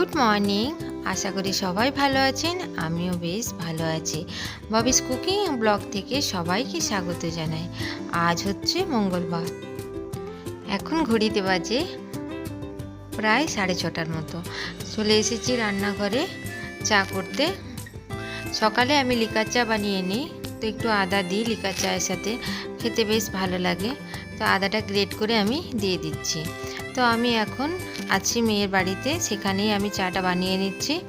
Good morning আশা করি সবাই ভালো আছেন। আমিও বেশ ভালো আছি। ববিস কুকিং ব্লগ থেকে সবাইকে স্বাগত জানাই। আজ হচ্ছে মঙ্গলবার। এখন ঘড়িতে বাজে প্রায় সাড়ে ছটার মতো। চলে এসেছি রান্নাঘরে চা করতে। সকালে আমি লিকার চা বানিয়ে নিই। তো একটু আদা দিই, লিকার চায়ের সাথে। খেতে বেশ ভালো লাগে। তো আদাটা গ্রেট করে আমি দিয়ে দিচ্ছি। তো আমি এখন আছি মেয়ের বাড়িতে, সেখানেই আমি চাটা বানিয়ে নিচ্ছি।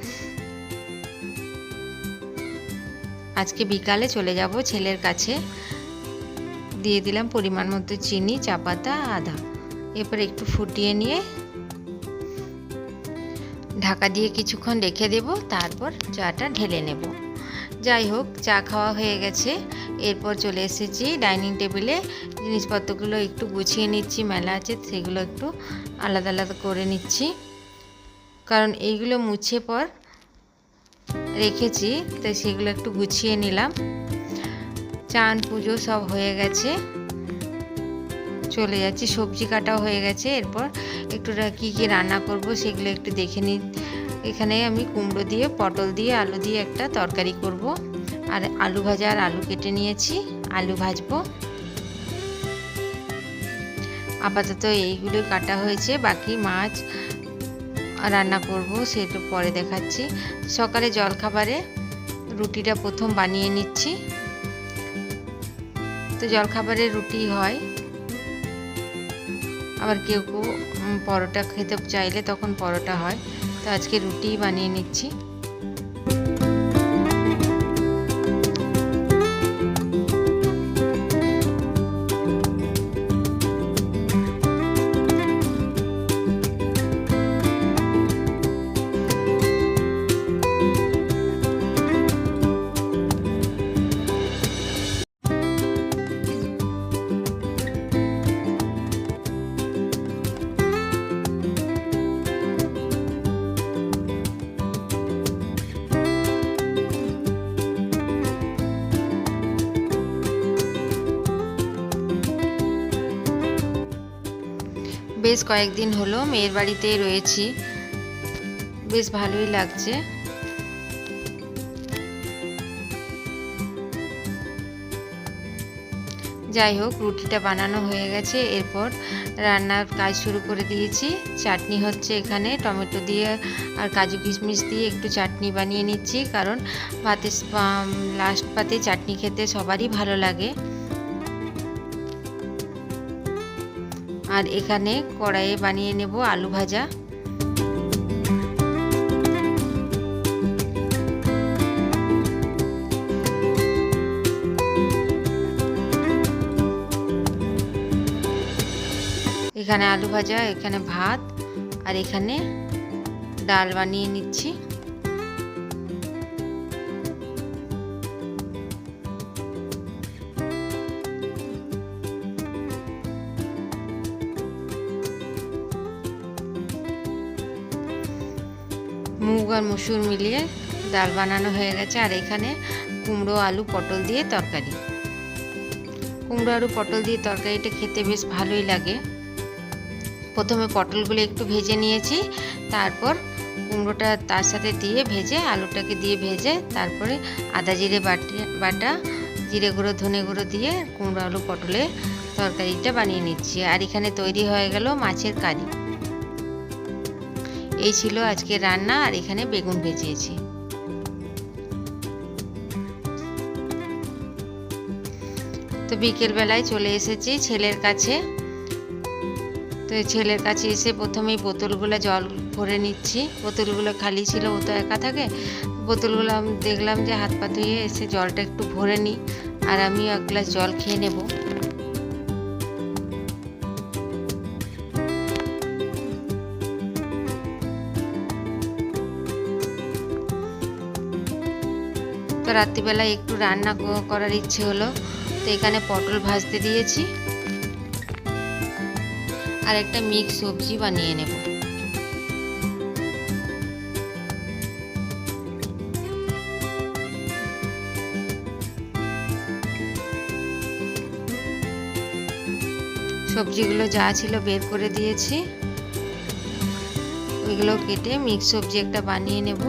আজকে বিকালে চলে যাব ছেলের কাছে। দিয়ে দিলাম পরিমাণ মতো চিনি, চা পাতা, আদা। এরপর একটু ফুটিয়ে নিয়ে ঢাকা দিয়ে কিছুক্ষণ রেখে দেব, তারপর চাটা ঢেলে নেব। যাই হোক চা খাওয়া হয়ে গেছে। এরপর চলে এসেছি ডাইনিং টেবিলে। জিনিসপত্রগুলো একটু গুছিয়ে নিচ্ছি, মেলা আছে, সেগুলো একটু আলাদা আলাদা করে নিচ্ছি। কারণ এইগুলো মুছে পর রেখেছি তাই সেগুলো একটু গুছিয়ে নিলাম। চান, পুজো সব হয়ে গেছে। চলে যাচ্ছি, সবজি কাটাও হয়ে গেছে। এরপর একটু কী কী রান্না করব সেগুলো একটু দেখে নিই এখানে আমি কুমড়ো দিয়ে, পটল দিয়ে, আলু দিয়ে একটা তরকারি করব। আর আলু ভাজা আর আলু কেটে নিয়েছি, আলু ভাজবো। আপাতত এইগুলো কাটা হয়েছে, বাকি মাছ রান্না করব, সেটা পরে দেখাচ্ছি। সকালে জলখাবারে রুটিটা প্রথম বানিয়ে নিচ্ছি। তো জলখাবারে রুটি হয়। আবার কেউ কেউ পরোটা খেতে চাইলে তখন পরোটা হয়। তো আজকে রুটি বানিয়ে নিচ্ছি। বেশ কয়েকদিন হলো মেয়ের বাড়িতেই রয়েছি। বেশ ভালোই লাগছে। যাই হোক, রুটিটা বানানো হয়ে গেছে। এরপর রান্নার কাজ শুরু করে দিয়েছি। চাটনি হচ্ছে এখানে। টমেটো দিয়ে আর কাজু কিশমিশ দিয়ে একটু চাটনি বানিয়ে নিচ্ছি। কারণ ভাতে লাস্ট পাতে চাটনি খেতে সবারই ভালো লাগে। আর এখানে কড়াইয়ে বানিয়ে নেব আলু ভাজা। এখানে আলু ভাজা, এখানে ভাত, আর এখানে ডাল বানিয়ে নিচ্ছি। মুগ আর মুসুর মিলিয়ে ডাল বানানো হয়ে গেছে। আর এখানে কুমড়ো, আলু, পটল দিয়ে তরকারি। কুমড়ো, আলু, পটল দিয়ে তরকারিটা খেতে বেশ ভালোই লাগে। প্রথমে পটলগুলো একটু ভেজে নিয়েছি। তারপর কুমড়োটা তার সাথে দিয়ে ভেজে, আলুটাকে দিয়ে ভেজে, তারপরে আদা জিরে বাটি, বাটা, জিরে গুঁড়ো, ধনে গুঁড়ো দিয়ে কুমড়ো, আলু পটলে তরকারিটা বানিয়ে নিচ্ছি। আর এখানে তৈরি হয়ে গেল মাছের কারি। এই ছিল আজকে রান্না, আর এখানে বেগুন ভেজিয়েছি। তো বিকেলবেলায় চলে এসেছি ছেলের কাছে। তো ছেলের কাছে এসে প্রথমেই বোতলগুলো জল ভরে নিচ্ছি। বোতলগুলো খালি ছিল, ও তো একা থাকে। বোতলগুলো দেখলাম যে হাত পা ধুয়ে এসে জলটা একটু ভরে নিই, আর আমি এক গ্লাস জল খেয়ে নেব। তো রাত্রিবেলায় একটু রান্না করার ইচ্ছে হলো। তো এখানে পটল ভাজতে দিয়েছি। আর একটা মিক্স সবজি বানিয়ে নেব। সবজিগুলো যা ছিল বের করে দিয়েছি। ওইগুলো কেটে মিক্স সবজি একটা বানিয়ে নেব।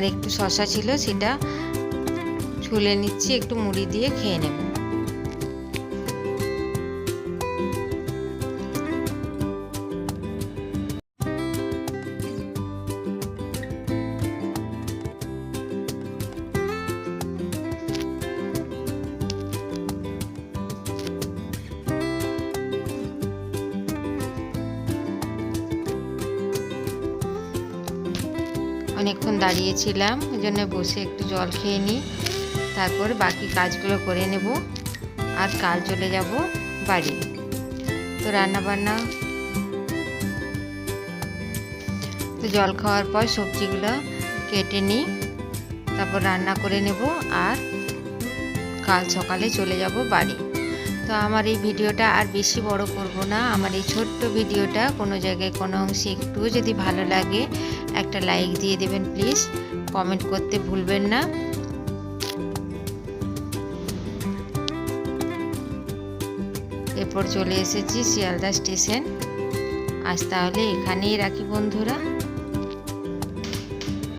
আর একটু শশা ছিল সেটা ছুলে নিচ্ছি একটু মুড়ি দিয়ে খেয়ে নেব। অনেকক্ষণ দাঁড়িয়েছিলাম ওই জন্য বসে একটু জল খেয়ে নিই। তারপর বাকি কাজগুলো করে নেব। আর কাল চলে যাব বাড়ি। তো রান্না বান্না তো জল খাওয়ার পর সবজিগুলো কেটে নিই। তারপর রান্না করে নেব। আর কাল সকালে চলে যাব বাড়ি। তো আমার এই ভিডিওটা আর বেশি বড় করব না। আমার এই ছোট্ট ভিডিওটা কোনো জায়গায়, কোনো অংশে একটু যদি ভালো লাগে, একটা লাইক দিয়ে দেবেন প্লিজ কমেন্ট করতে ভুলবেন না। এরপর চলে এসেছি শিয়ালদা স্টেশন। আজ তাহলে এখানেই রাখি বন্ধুরা।